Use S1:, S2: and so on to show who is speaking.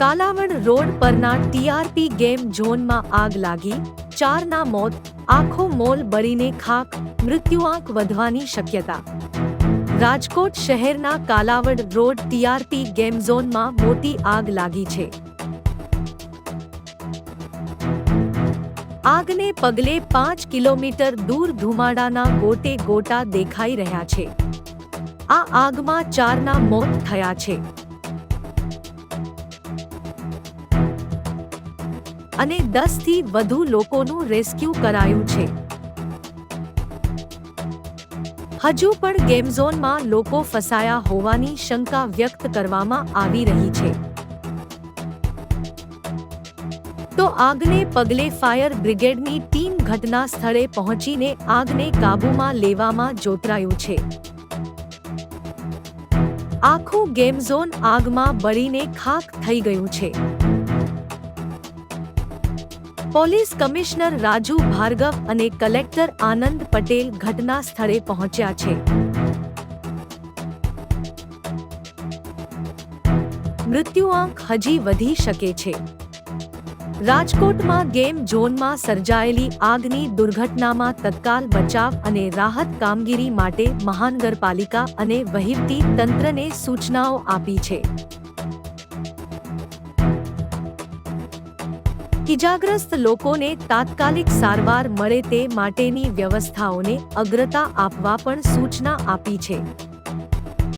S1: Kalavad road પરના TRP game ઝોનમાં આગ લાગી, ચારના મોત, આખો મોલ બળીને ખાક મૃત્યુઆંક વધવાની શક્યતા. રાજકોટ શહેરના કાલાવડ રોડ ટીઆરપી ગેમ ઝોનમાં મોટી આગ લાગી છે. આગને પગલે પાંચ કિલોમીટર દૂર ધુમાડાના ગોટે ગોટા દેખાઈ રહ્યા છે. આ આગમાં ચારના મોત થયા છે. અને દસથી વધુ લોકોનું રેસ્ક્યુ કરાયું છે. હજુ પણ ગેમ ઝોનમાં લોકો ફસાયા હોવાની શંકા વ્યક્ત કરવામાં આવી રહી છે. તો આગને પગલે ફાયર બ્રિગેડની ટીમ ઘટના સ્થળે પહોંચીને આગને કાબૂમાં લેવામાં જોતરાયું છે. આખું ગેમ ઝોન આગમાં બળીને ખાખ થઈ ગયું છે. પોલીસ કમિશનર રાજુ ભાર્ગવ અને કલેક્ટર આનંદ પટેલ ઘટના સ્થળે પહોંચ્યા છે. મૃત્યુઆંક હજી વધી શકે છે. રાજકોટમાં ગેમ ઝોનમાં સર્જાયેલી આગની દુર્ઘટનામાં તત્કાલ બચાવ અને રાહત કામગીરી માટે મહાનગરપાલિકા અને વહીવટી તંત્રને સૂચનાઓ આપી છે. ઇજાગ્રસ્ત લોકોને તાત્કાલિક સારવાર મળે તે માટેની વ્યવસ્થાઓને અગ્રતા આપવા પણ સૂચના આપી છે.